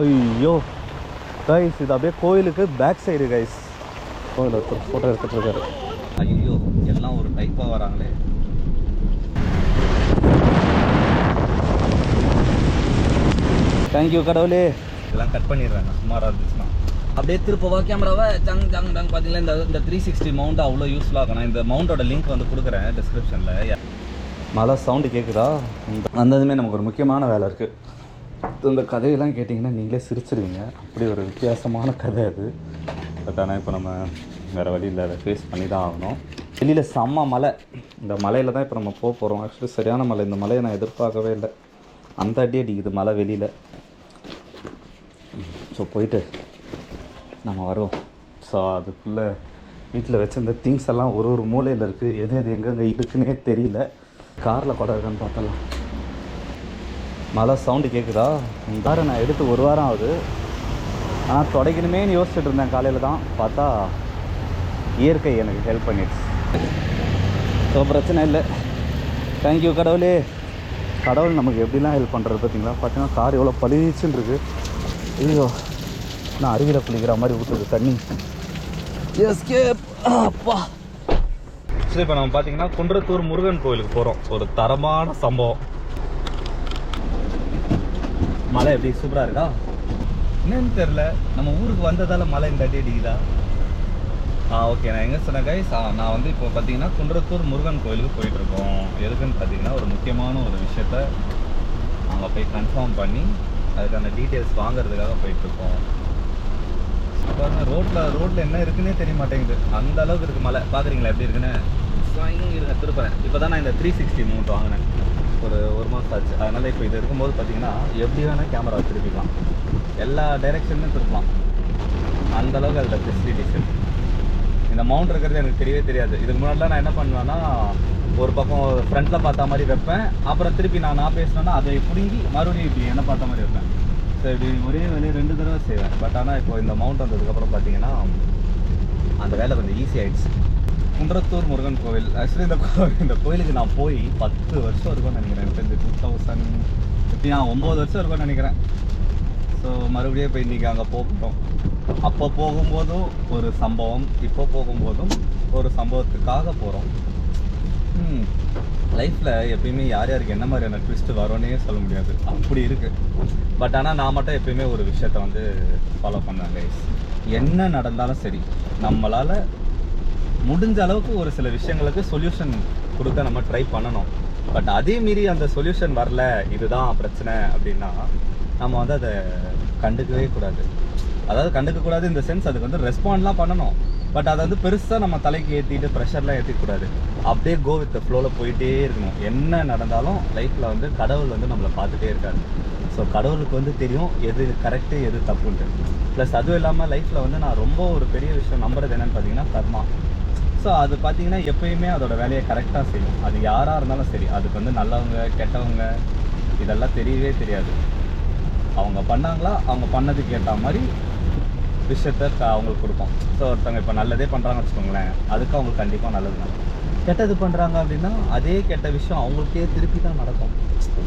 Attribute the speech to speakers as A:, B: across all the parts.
A: ஐயோ கைஸ் இது அப்படியே கோயிலுக்கு பேக் சைடு கைஸ் கோயில் ஒருத்தர் ஃபோட்டோ எடுத்துட்டு இருக்காரு.
B: ஐயோ எல்லாம் ஒரு டைப்பாக வராங்களே.
A: தேங்க்யூ கடவுளே.
B: இதெல்லாம் கட் பண்ணிடுறேன் நான் சுமாராக இருந்துச்சுன்னா. அப்படியே திருப்பவா கேமராவை ஜங் ஜங் ஜங் பார்த்தீங்களா? இந்த இந்த த்ரீ சிக்ஸ்டி மவுண்ட் அவ்வளோ யூஸ்ஃபுல்லாக இருக்கும். நான் இந்த மவுண்டோட லிங்க் வந்து கொடுக்குறேன் டிஸ்கிரிப்ஷனில்
A: மழை சவுண்டு கேட்குதா அந்த இதுமே நமக்கு ஒரு முக்கியமான வேலை இருக்குது இந்த கதையெல்லாம் கேட்டிங்கன்னா நீங்களே சிரிச்சிருவீங்க. அப்படி ஒரு வித்தியாசமான கதை அது. பட் ஆனால் இப்போ நம்ம வேறு வழியில் அதை ஃபேஸ் பண்ணி தான் ஆகணும். வெளியில் செம்ம மலை இந்த மலையில் தான் இப்போ நம்ம போக போகிறோம் ஆக்சுவலி சரியான மலை இந்த மலையை நான் எதிர்பார்க்கவே இல்லை. அந்த அடி அடிக்குது மலை வெளியில். ஸோ போயிட்டு நம்ம வரோம் ஸோ அதுக்குள்ளே வீட்டில் வச்சிருந்த திங்ஸ் எல்லாம் ஒரு ஒரு மூலையில் இருக்குது எது எது எங்கெங்கே இருக்குன்னே தெரியல. காரில் கூட இருக்கான்னு பார்த்தலாம் மழை சவுண்டு கேட்குதா இந்த காரை நான் எடுத்து ஒரு வாரம் ஆகுது. ஆனால் தொடக்கணுமேன்னு யோசிச்சுட்டு இருந்தேன் காலையில் தான். பார்த்தா இயற்கை எனக்கு ஹெல்ப் பண்ணிடுச்சு. ஸோ பிரச்சனை இல்லை. தேங்க்யூ கடவுளே. கடவுள் நமக்கு எப்படிலாம் ஹெல்ப் பண்ணுறது பார்த்தீங்களா? பார்த்தீங்கன்னா கார் எவ்வளோ பளிச்சுன்னு இருக்குது ஐயோ நான் அருவியில் குளிக்கிற மாதிரி ஊற்றுது தண்ணி. எஸ்கேப் அப்பா.
B: சரி இப்போ நம்ம பார்த்தீங்கன்னா குன்றத்தூர் முருகன் கோயிலுக்கு போகிறோம் ஒரு தரமான சம்பவம். மலை எப்படி? சூப்பராக இருக்கா? என்னன்னு தெரில நம்ம ஊருக்கு வந்ததால மலை இந்த அடி அடிக்குதா ஆ ஓகே நான் எங்கே சொன்னேன் கைஸ் நான் வந்து இப்போ பார்த்தீங்கன்னா குன்றத்தூர் முருகன் கோயிலுக்கு போயிட்டு இருக்கோம் எதுக்குன்னு பார்த்தீங்கன்னா ஒரு முக்கியமான ஒரு விஷயத்த அங்கே போய் கன்ஃபார்ம் பண்ணி அதுக்கான டீட்டெயில்ஸ் வாங்குறதுக்காக போயிட்டு இருக்கோம் பாருங்க ரோட்ல ரோட்ல என்ன இருக்குன்னே தெரிய மாட்டேங்குது. அந்த அளவுக்கு இருக்கு மலை. பாக்குறீங்களா எப்படி இருக்குன்னு? இருங்க திருப்பறேன். இப்போ தான் நான் இந்த த்ரீ சிக்ஸ்டி மூட் வாங்கினேன். ஒரு ஒரு மாதம் ஆச்சு. அதனால் இப்போ இது இருக்கும்போது பார்த்தீங்கன்னா எப்படி வேணால் கேமரா திருப்பிக்கலாம் எல்லா டைரெக்ஷன்லையும் திருப்பலாம் அந்தளவுக்கு அதில் ஃபெசிலிட்டிஸ் இந்த மவுண்ட் இருக்கிறது எனக்கு தெரியவே தெரியாது. இதுக்கு முன்னாடிலாம் நான் என்ன பண்ணுவேன்னா ஒரு பக்கம் ஃப்ரண்ட்டில் பார்த்த மாதிரி வைப்பேன். அப்புறம் திருப்பி நான் நான் பேசினேன்னா அதை பிடுங்கி மறுபடியும் இப்படி என்ன பார்த்த மாதிரி வைப்பேன். ஸோ இப்படி ஒரே வேலையை ரெண்டு தடவை செய்வேன். பட் ஆனால் இப்போ இந்த மவுண்ட் வந்ததுக்கப்புறம் பார்த்தீங்கன்னா அந்த வேலை கொஞ்சம் ஈஸி ஆகிடுச்சு குன்றத்தூர் முருகன் கோவில். ஆக்சுவலி இந்த இந்த கோயிலுக்கு நான் போய் பத்து வருஷம் இருக்கும்னு நினைக்கிறேன். எனக்கு டூ தௌசண்ட் இப்போ நான் ஒம்பது வருஷம் இருக்கும்னு நினைக்கிறேன். ஸோ மறுபடியும் இப்போ இன்றைக்கி அங்கே போகட்டும். அப்போ போகும்போதும் ஒரு சம்பவம் இப்போ போகும்போதும் ஒரு சம்பவத்துக்காக போகிறோம் லைஃப்பில் எப்பயுமே யார் யாருக்கு என்ன மாதிரியான ட்விஸ்ட் வரும்னே சொல்ல முடியாது. அப்படி இருக்குது பட் ஆனால் நான் மட்டும் எப்பயுமே ஒரு விஷயத்த வந்து ஃபாலோ பண்ணேன் கைஸ் என்ன நடந்தாலும் சரி நம்மளால் முடிஞ்ச அளவுக்கு ஒரு சில விஷயங்களுக்கு சொல்யூஷன் கொடுக்க நம்ம ட்ரை பண்ணணும். பட் அதே மீறி அந்த சொல்யூஷன் வரல இதுதான் பிரச்சனை அப்படின்னா நம்ம வந்து அதை கண்டுக்கவே கூடாது. அதாவது கண்டுக்க கூடாது இந்த சென்ஸ் அதுக்கு வந்து ரெஸ்பாண்ட்லாம் பண்ணணும். பட் அதை வந்து பெருசாக நம்ம தலைக்கு ஏற்றிட்டு ப்ரெஷர்லாம் ஏற்றிக்கூடாது அப்படியே கோ வித் ஃப்ளோவில் போயிட்டே இருக்கணும். என்ன நடந்தாலும் லைஃப்பில் வந்து கடவுள் வந்து நம்மளை பார்த்துட்டே இருக்காரு. ஸோ கடவுளுக்கு வந்து தெரியும் எது கரெக்டு எது தப்புன்ட்டு. ப்ளஸ் அதுவும் இல்லாமல் லைஃப்பில் வந்து நான் ரொம்ப ஒரு பெரிய விஷயம் நம்புறது என்னன்னு பார்த்தீங்கன்னா கர்மா. ஸோ அது பார்த்தீங்கன்னா எப்பயுமே அதோட வேலையை கரெக்டாக செய்யும். அது யாராக இருந்தாலும் சரி அதுக்கு வந்து நல்லவங்க கெட்டவங்க இதெல்லாம் தெரியவே தெரியாது. அவங்க பண்ணாங்களா? அவங்க பண்ணதுக்கு ஏற்ற மாதிரி விஷயத்த க- அவங்களுக்கு கொடுப்போம். ஸோ ஒருத்தவங்க இப்போ நல்லதே பண்ணுறாங்கன்னு வச்சுக்கோங்களேன் அதுக்கு அவங்களுக்கு கண்டிப்பாக நல்லது நடக்கும் கெட்டது பண்ணுறாங்க அப்படின்னா அதே கெட்ட விஷயம் அவங்களுக்கே திருப்பி தான் நடக்கும்.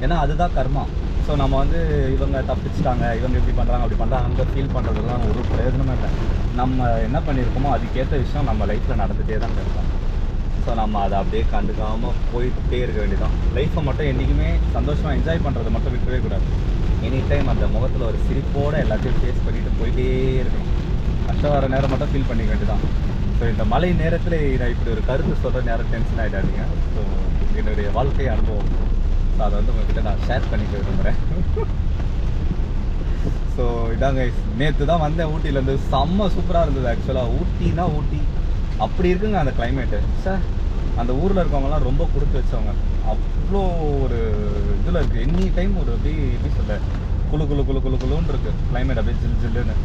B: ஏன்னா அதுதான் கர்மா. ஸோ நம்ம வந்து இவங்க தப்பிச்சிட்டாங்க இவங்க இப்படி பண்ணுறாங்க அப்படி பண்ணுறாங்க ஃபீல் பண்ணுறதுலாம் ஒரு பிரயோஜனமே இல்லை. நம்ம என்ன பண்ணியிருக்கோமோ அதுக்கேற்ற விஷயம் நம்ம லைஃப்பில் நடந்துகிட்டே தான் இருக்கும். ஸோ நம்ம அதை அப்படியே கண்டுக்காமல் போயிட்டே இருக்க வேண்டியதான் லைஃப்பை மட்டும் என்றைக்குமே சந்தோஷமாக என்ஜாய் பண்ணுறதை மட்டும் விட்டுவே கூடாது. எனி டைம் அந்த முகத்தில் ஒரு சிரிப்போடு எல்லாத்தையும் ஃபேஸ் பண்ணிட்டு போயிட்டே இருக்கணும். கஷ்டம் வர நேரம் மட்டும் ஃபீல் பண்ணிக்க வேண்டியதான் ஸோ இந்த மழை நேரத்தில் நான் இப்படி ஒரு கருத்து சொல்கிற நேரம் டென்ஷன் ஆகிடாதீங்க ஸோ என்னுடைய வாழ்க்கை அனுபவம். ஸோ அதை வந்து உங்ககிட்ட நான் ஷேர் பண்ணிக்க விரும்புகிறேன் ஸோ இதாங்க நேற்று தான் வந்தேன் ஊட்டியிலேருந்து. செம்ம சூப்பராக இருந்தது ஆக்சுவலாக ஊட்டினா ஊட்டி. அப்படி இருக்குங்க அந்த கிளைமேட்டு சார். அந்த ஊரில் இருக்கவங்கலாம் ரொம்ப கொடுத்து வச்சவங்க. அவ்வளோ ஒரு இதில் இருக்குது எனி டைம் ஒரு அப்படி எப்படி சொல்ல? குளு குளு குளு குளு குளுன்னு இருக்குது கிளைமேட் அப்படியே ஜில் ஜில்லுன்னு.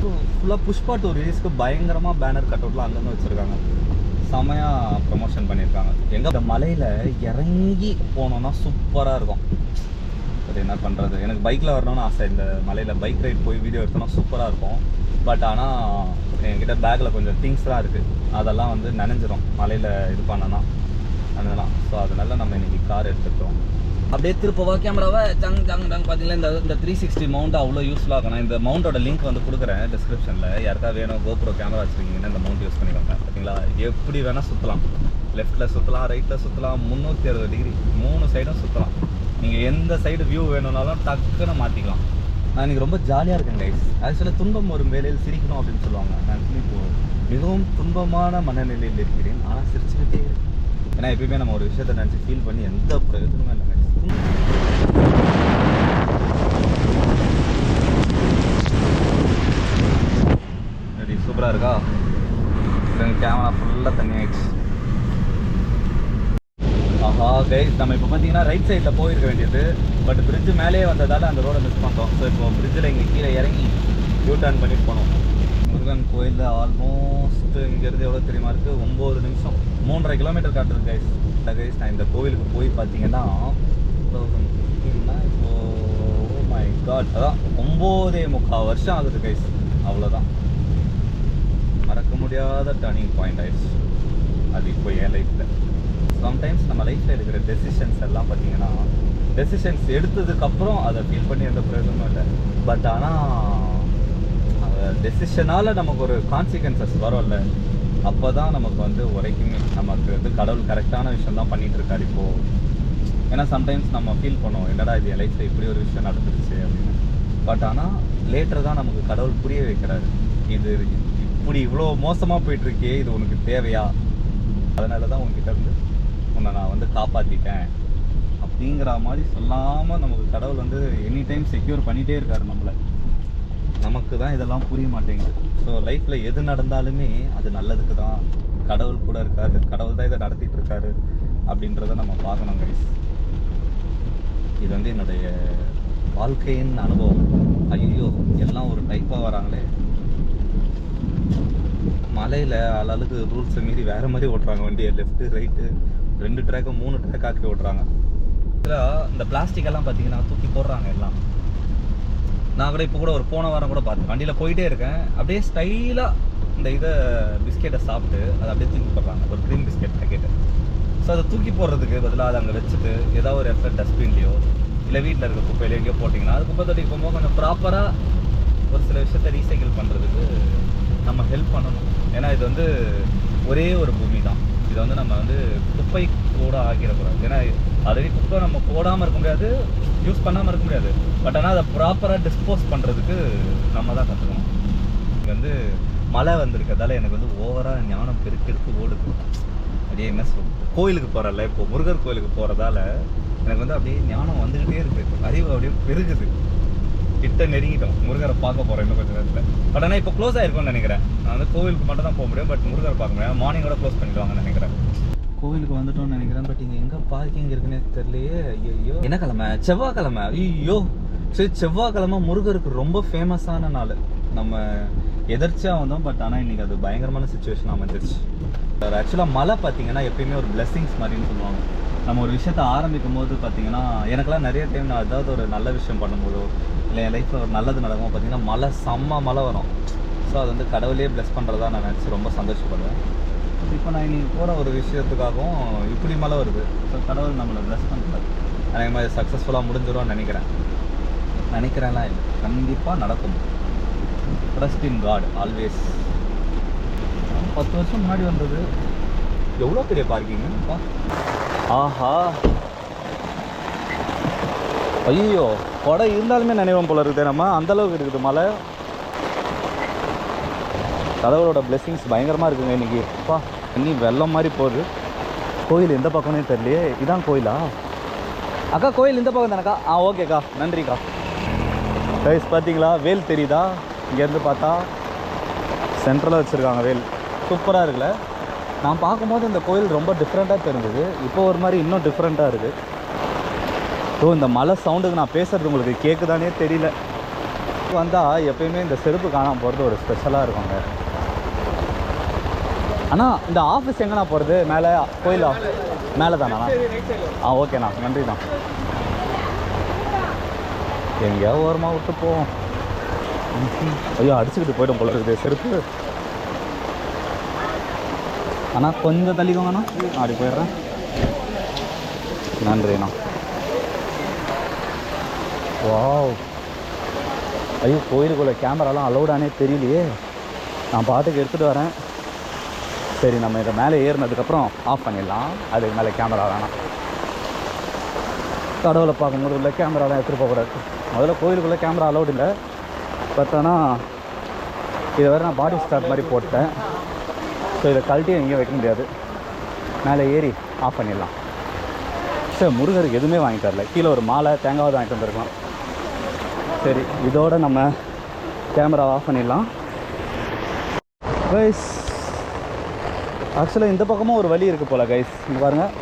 B: ஃபுல்லாக புஷ்பா டூ ரிலீஸ்க்கு பயங்கரமாக பேனர் கட் அவுட்லாம் அங்கங்கே வச்சுருக்காங்க. செமையாக ப்ரமோஷன் பண்ணியிருக்காங்க. எங்கே? இந்த மலையில் இறங்கி போனோன்னா சூப்பராக இருக்கும். பட் என்ன பண்ணுறது எனக்கு பைக்கில் வரணும்னு ஆசை. இந்த மலையில் பைக் ரைட் போய் வீடியோ எடுத்தோம்னா சூப்பராக இருக்கும். பட் ஆனால் என்கிட்ட பேக்கில் கொஞ்சம் திங்ஸ்லாம் இருக்குது அதெல்லாம் வந்து நனைஞ்சிரும். மலையில் இது பண்ணனா. அதெல்லாம். ஸோ அதனால நம்ம இன்னைக்கு கார் எடுத்துக்கிட்டோம். அப்படியே திருப்பவா கேமராவை டங் ஜங் டங் பார்த்தீங்கன்னா இந்த இந்த த்ரீ சிக்ஸ்டி மவுண்ட் அவ்வளோ யூஸ்ஃபுல்லாக இருக்கும் நான் இந்த மவுண்டோட லிங்க் வந்து கொடுக்குறேன் டிஸ்கிரிப்ஷனில் யாருக்கா வேணும் கோப்ரோ கேமரா வச்சுருக்கீங்கன்னா இந்த மவுண்ட் யூஸ் பண்ணிக்கோங்க. பார்த்தீங்களா? எப்படி வேணால் சுற்றலாம் லெஃப்ட்டில் சுற்றலாம் ரைட்டில் சுற்றலாம் முந்நூற்றி அறுபது டிகிரி மூணு சைடும் சுற்றலாம் நீங்கள் எந்த சைடு வியூ வேணும்னாலும் டக்குன்னு மாற்றிக்கலாம் நான் எனக்கு ரொம்ப ஜாலியாக இருக்கேன் கைஸ் ஆக்சுவலாக துன்பம் ஒரு வேலையில் சிரிக்கணும் அப்படின்னு சொல்லுவாங்க. நான் இப்போ மிகவும் துன்பமான மனநிலையில் இருக்கிறேன். ஆனால் சிரிச்சுக்கிட்டே ஏன்னா எப்பயுமே நம்ம ஒரு விஷயத்தை நினச்சி ஃபீல் பண்ணி எந்த பிரயோஜனமும் இல்லை guys. எப்படி சூப்பராக இருக்கா? கேமரா ஃபுல்லாக தண்ணி ஆயிடுச்சு. கைஸ் நம்ம இப்போ பார்த்தீங்கன்னா ரைட் சைடில் போயிருக்க வேண்டியது. பட் பிரிட்ஜ் மேலேயே வந்ததால் அந்த ரோடை மிஸ் பண்ணிட்டோம். ஸோ இப்போ பிரிட்ஜில் இங்கே கீழே இறங்கி யூ டர்ன் பண்ணிட்டு போனோம். முருகன் கோயிலில் ஆல்மோஸ்ட் இங்கேருந்து எவ்வளோ தெரியுமா இருக்குது ஒம்பது நிமிஷம். மூன்றரை கிலோமீட்டர் காட்டுது கைஸ் கைஸ் நான் இந்த கோவிலுக்கு போய் பார்த்தீங்கன்னா இப்போ oh மை காட் அதான் ஒம்போதே முக்கால் வருஷம் ஆகுது கைஸ் அவ்வளோதான் மறக்க முடியாத டர்னிங் பாயிண்ட் ஆயிடுச்சு அது இப்போ என் லைஃப்பில் சம்டைம்ஸ் நம்ம லைஃப்பில் எடுக்கிற டெசிஷன்ஸ் எல்லாம் பார்த்தீங்கன்னா டெசிஷன்ஸ் எடுத்ததுக்கப்புறம் அதை ஃபீல் பண்ணி எந்த பிரயோஜனமும் இல்லை. பட் ஆனால் அந்த டெசிஷனால் நமக்கு ஒரு கான்சிக்வன்சஸ் வரும்ல. அப்போ தான் நமக்கு வந்து உரைக்குமே நமக்கு வந்து கடவுள் கரெக்டான விஷயம் தான் பண்ணிட்டு இருக்காரு இப்போது ஏன்னா சம்டைம்ஸ் நம்ம ஃபீல் பண்ணுவோம் என்னடா இது என் லைஃப்பில் இப்படி ஒரு விஷயம் நடந்துருச்சு அப்படின்னு. பட் ஆனால் லேட்டர் தான் நமக்கு கடவுள் புரிய வைக்கிறாரு. இது இப்படி இவ்வளோ மோசமாக போயிட்டுருக்கே இது உனக்கு தேவையா? அதனால தான் உங்ககிட்ட இருந்து உன்னை நான் வந்து காப்பாற்றிட்டேன் அப்படிங்கிற மாதிரி சொல்லாமல் நமக்கு கடவுள் வந்து எனி டைம் செக்யூர் பண்ணிகிட்டே இருக்காரு நம்மளை. நமக்கு தான் இதெல்லாம் புரிய மாட்டேங்குது. ஸோ லைஃப்பில் எது நடந்தாலுமே அது நல்லதுக்கு தான். கடவுள் கூட இருக்காரு கடவுள் தான் இதை நடத்திட்டு இருக்காரு அப்படின்றத நம்ம பார்க்கணும் கைஸ் இது வந்து என்னுடைய வாழ்க்கையின் அனுபவம். ஐயோ எல்லாம் ஒரு டைப்பாக வராங்களே. மலையில் அளவுக்கு ரூல்ஸை மீறி வேறு மாதிரி ஓட்டுறாங்க வண்டியை. லெஃப்ட்டு ரைட்டு ரெண்டு ட்ராக்கு மூணு ட்ராக் ஆக்கி விட்றாங்க. இதில் இந்த பிளாஸ்டிக் எல்லாம் பார்த்தீங்கன்னா தூக்கி போடுறாங்க எல்லாம். நான் கூட இப்போ கூட ஒரு போன வாரம் கூட பார்த்தேன். வண்டியில் போயிட்டே இருக்கேன். அப்படியே ஸ்டைலாக இந்த இதை பிஸ்கெட்டை சாப்பிட்டு அதை அப்படியே தூக்கி போடுறாங்க. ஒரு க்ரீம் பிஸ்கெட் பேக்கெட்டு ஸோ அதை தூக்கி போடுறதுக்கு பதிலாக அதை அங்கே வச்சுட்டு ஏதாவது ஒரு இடத்துல டஸ்ட்பின்லையோ இல்லை வீட்டில் இருக்க குப்பையில எங்கேயோ போட்டிங்கன்னா அது குப்பை தொட்டி போகும்போது கொஞ்சம் ப்ராப்பராக ஒரு சில விஷயத்த ரீசைக்கிள் பண்ணுறதுக்கு நம்ம ஹெல்ப் பண்ணணும். ஏன்னா இது வந்து ஒரே ஒரு பூமி தான். இதை வந்து நம்ம வந்து குப்பை கூட ஆக்கிடக்கூடாது ஏன்னா ஆல்ரெடி குப்பை நம்ம போடாமல் இருக்க முடியாது யூஸ் பண்ணாமல் இருக்க முடியாது. பட் ஆனால் அதை ப்ராப்பராக டிஸ்போஸ் பண்ணுறதுக்கு நம்ம தான் கற்றுக்கணும் இங்கே வந்து மழை வந்திருக்கிறதால எனக்கு வந்து ஓவராக ஞானம் பெருக்கெடுத்து ஓடுது. அப்படியே என்ன சொல் கோயிலுக்கு போகிறல்ல இப்போ முருகர் கோயிலுக்கு போகிறதால எனக்கு வந்து அப்படியே ஞானம் வந்துக்கிட்டே இருக்குது அறிவு அப்படியே பெருகுது. கிட்ட நெருங்கிட்டோம். முருகரை பார்க்க போகிறோம் இன்னும் கொஞ்சம் நேரத்தில். பட் ஆனால் இப்போ க்ளோஸ் ஆயிருக்கும்னு நினைக்கிறேன். நான் வந்து கோவிலுக்கு மட்டும் தான் போக முடியும். பட் முருகரை பார்க்க முடியாது மார்னிங்கோட க்ளோஸ் பண்ணிடுவாங்கன்னு நினைக்கிறேன். கோவிலுக்கு வந்துட்டோம்னு நினைக்கிறேன். பட் இங்கே எங்கே பார்க்கிங் இருக்குன்னே தெரியலையே. ஐயோ என்ன கிழமை? செவ்வாய்க்கிழமை. ஐயோ சரி செவ்வாய்க்கிழமை முருகருக்கு ரொம்ப ஃபேமஸான நாள். நம்ம எதர்ச்சியாக வந்தோம். பட் ஆனால் இன்றைக்கி அது பயங்கரமான சுச்சுவேஷன் அமைஞ்சிருச்சு. ஆக்சுவலாக மழை பார்த்தீங்கன்னா எப்பயுமே ஒரு பிளெஸ்ஸிங்ஸ் மாதிரின்னு சொல்லுவாங்க. நம்ம ஒரு விஷயத்த ஆரம்பிக்கும் போது பார்த்தீங்கன்னா எனக்கெல்லாம் நிறைய டைம் நான் ஏதாவது ஒரு நல்ல விஷயம் பண்ணும்போதோ இல்லை என் லைஃப்பில் ஒரு நல்லது நடக்கும் பார்த்தீங்கன்னா மழை செம்ம மழை வரும். ஸோ அது வந்து கடவுளே ப்ளஸ் பண்ணுறதா நான் நினச்சி ரொம்ப சந்தோஷப்படுவேன். இப்போ நான் இனி போகிற ஒரு விஷயத்துக்காகவும் இப்படி மழை வருது. ஸோ கடவுள் நம்மளை ப்ளஸ் பண்ணுறாரு அதே மாதிரி சக்ஸஸ்ஃபுல்லாக முடிஞ்சிடும்னு நினைக்கிறேன். நினைக்கிறேன்லாம் இல்லை. கண்டிப்பாக நடக்கும். ட்ரஸ்ட் இன் காட் ஆல்வேஸ் பத்து வருஷம் முன்னாடி வந்தது. எவ்வளோ பெரிய பார்க்கிங்க ஆஹா. ஐயோ கொடை இருந்தாலுமே நினைவோம் போல இருக்குது நம்ம. அந்தளவுக்கு இருக்குது மழை. கடவுளோட blessings பயங்கரமாக இருக்குங்க இன்றைக்கி அப்பா தண்ணி வெள்ளம் மாதிரி போகுது. கோயில் எந்த பக்கம்னே தெரியலையே. இதான் கோயிலா? அக்கா கோயில் இந்த பக்கம் தானக்கா? ஆ ஓகேக்கா நன்றிக்கா. கைஸ் பார்த்தீங்களா வேல் தெரியுதா? இங்கேருந்து பார்த்தா சென்ட்ரலாக வச்சுருக்காங்க வேல். சூப்பராக இருக்குல்ல? நான் பார்க்கும்போது இந்த கோயில் ரொம்ப டிஃப்ரெண்ட்டாக தெரிஞ்சது. இப்போ ஒரு மாதிரி இன்னும் டிஃப்ரெண்ட்டாக இருக்குது ஸோ இந்த மலை சவுண்டுக்கு நான் பேசுறது உங்களுக்கு கேட்குதானே தெரியல. வந்தால் எப்பயுமே இந்த செருப்பு காணாமல் போகிறது ஒரு ஸ்பெஷலாக இருக்குங்க. அண்ணா இந்த ஆஃபீஸ் எங்கண்ணா போகிறது மேலே கோயிலா? மேலே தானா ஆ ஓகேண்ணா. நன்றிண்ணா. எங்கேயா ஓரமாக விட்டு போவோம் ஐயோ அடிச்சுக்கிட்டு போய்டும் போல இருக்குது செருப்பு. அண்ணா கொஞ்சம் தள்ளிக்கோங்கண்ணா. அப்படி போயிடுறேன். நன்றிண்ணா.
A: வாவ். ஐயோ கோயிலுக்குள்ளே கேமராலாம் அலௌடானே தெரியலையே. நான் பாட்டுக்கு எடுத்துகிட்டு வரேன். சரி நம்ம இதை மேலே ஏறினதுக்கப்புறம் ஆஃப் பண்ணிடலாம். அதுக்கு மேலே கேமரா வேணாம். கடவுளை பார்க்கும்போது உள்ள கேமராலாம் எடுத்துகிட்டு போகக்கூடாது முதல்ல கோயிலுக்குள்ளே கேமரா அலௌட் இல்லை. பட் ஆனால் இதை வேறு நான் பாடி ஸ்டார்ட் மாதிரி போட்டேன் ஸோ இதை கழட்டி எங்கேயும் வைக்க முடியாது. மேலே ஏறி ஆஃப் பண்ணிடலாம். சரி முருகருக்கு எதுவுமே வாங்கி தரல. கீழே ஒரு மாலை தேங்காவது வாங்கிட்டு வந்திருக்கலாம். சரி இதோட நம்ம கேமரா ஆஃப் பண்ணிடலாம். கைஸ் ஆக்சுவலாக இந்த பக்கமும் ஒரு வழி இருக்குது போல் கைஸ் இங்கே பாருங்கள்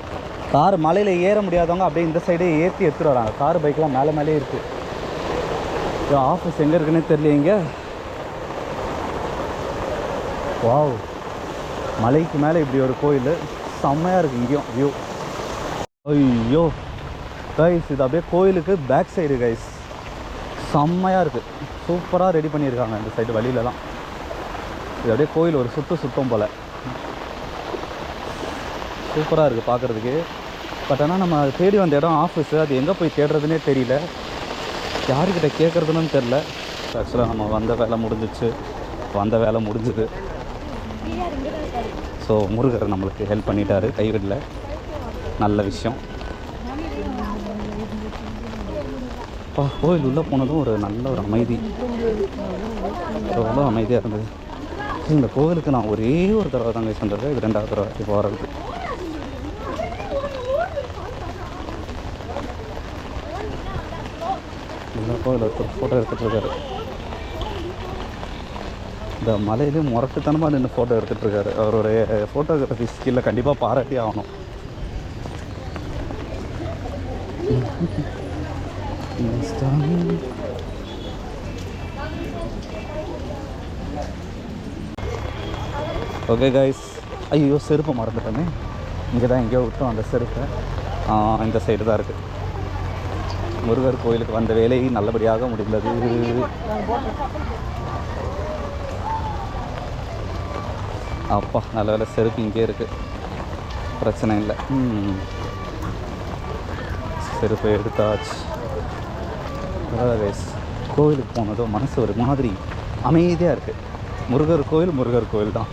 A: கார் மலையில் ஏற முடியாதவங்க அப்படியே இந்த சைடே ஏற்றி எடுத்துகிட்டு வராங்க. கார் பைக்லாம் மேலே மேலே இருக்குது ஆஃபீஸ் எங்கே இருக்குன்னு தெரியலையேங்க வாவ் மலைக்கு மேலே இப்படி ஒரு கோயில். செம்மையாக இருக்குது இங்கேயும் வியூ ஐயோ. கைஸ் இது அப்படியே கோயிலுக்கு பேக் சைடு கைஸ் செம்மையாக இருக்குது சூப்பராக ரெடி பண்ணியிருக்காங்க இந்த சைடு வழியிலலாம். இது அப்படியே கோயில் ஒரு சுத்து சுத்தம் போல். சூப்பராக இருக்குது பார்க்குறதுக்கு பட் ஆனால் நம்ம தேடி வந்த இடம் ஆஃபீஸு அது எங்கே போய் தேடுறதுனே தெரியல. யாருக்கிட்ட கேட்குறதுன்னு தெரில ஆக்சுவலாக நம்ம வந்த வேலை முடிஞ்சிச்சு. வந்த வேலை முடிஞ்சுது. ஸோ முருகர் நம்மளுக்கு ஹெல்ப் பண்ணிட்டாரு கைவிடல. நல்ல விஷயம். அப்பா கோயில் உள்ளே போனதும் ஒரு நல்ல ஒரு அமைதி. ரொம்ப அமைதியாக இருந்தது. இந்த கோவிலுக்கு நான் ஒரே ஒரு தடவை தாங்க சென்றது. இது ரெண்டாவது தடவை இப்போ இந்த கோவில் ஒருத்தர் ஃபோட்டோ எடுத்துகிட்டு இருக்காரு. இந்த மலையிலே முரட்டுத்தனமாக நின்று ஃபோட்டோ எடுத்துகிட்டு இருக்காரு. அவருடைய ஃபோட்டோகிராஃபி ஸ்கில்லை கண்டிப்பாக பாராட்டி ஆகணும். ஓகே கைஸ் ஐயோ செருப்பு மறந்துட்டோமே இங்கே தான் எங்கேயோ விட்டோம் அந்த செருப்பை. இந்த சைடு தான் இருக்குது முருகர் கோயிலுக்கு வந்த வேலை நல்லபடியாக முடிந்தது. அப்பா நல்ல வேலை செருப்பு இங்கே இருக்குது பிரச்சனை இல்லை. செருப்பை எடுத்தாச்சு. அதாவது guys, கோவிலுக்கு போனதும் மனசு ஒரு மாதிரி அமைதியாக இருக்குது முருகர் கோயில் முருகர் கோயில் தான்.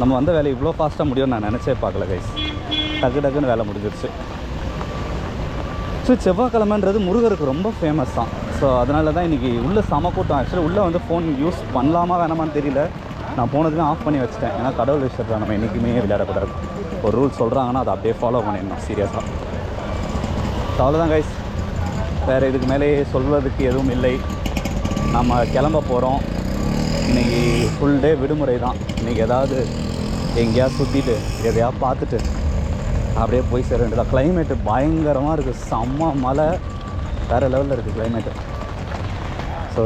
A: நம்ம வந்த வேலை இவ்வளோ ஃபாஸ்ட்டாக முடியும்னு நான் நினச்சே பார்க்கல கைஸ் டக்கு டக்குன்னு வேலை முடிஞ்சிருச்சு. ஸோ செவ்வாய்க்கிழமைன்றது முருகருக்கு ரொம்ப ஃபேமஸ் தான். ஸோ அதனால தான் இன்றைக்கி உள்ளே செம கூட்டம். ஆக்சுவலி உள்ளே வந்து ஃபோன் யூஸ் பண்ணலாமா வேணாமான்னு தெரியல. நான் போனதுமே ஆஃப் பண்ணி வச்சிட்டேன். ஏன்னா கடவுள் விஷயத்தில் நம்ம என்றைக்குமே விளையாடக்கூடாது. ஒரு ரூல் சொல்கிறாங்கன்னா அதை அப்படியே ஃபாலோ பண்ணிடணும் சீரியஸாக அவ்வளோதான் கைஸ் வேறு இதுக்கு மேலே சொல்வதற்கு எதுவும் இல்லை. நம்ம கிளம்ப போகிறோம் இன்றைக்கி ஃபுல் டே விடுமுறை தான். இன்றைக்கி ஏதாவது எங்கேயாவது சுற்றிட்டு எதையாவது பார்த்துட்டு அப்படியே போய் சேர வேண்டியதான் கிளைமேட்டு பயங்கரமாக இருக்குது செம்ம மழை. வேறு லெவலில் இருக்குது கிளைமேட்டு ஸோ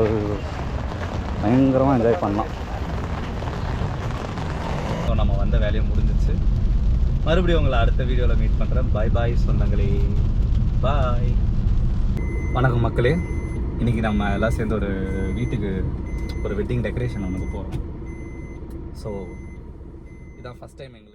A: பயங்கரமாக என்ஜாய் பண்ணலாம். ஸோ நம்ம வந்த வேலையும் முடிஞ்சிச்சு மறுபடியும் உங்களை அடுத்த வீடியோவில் மீட் பண்ணுறேன் பாய் பாய் சொந்தங்களே பாய் வணக்கம் மக்களே. இன்றைக்கி நம்ம எல்லாம் சேர்ந்து ஒரு வீட்டுக்கு ஒரு வெட்டிங் டெக்கரேஷன் ஒன்றுக்கு போகிறோம் ஸோ இதான் ஃபஸ்ட் டைம் எங்கள்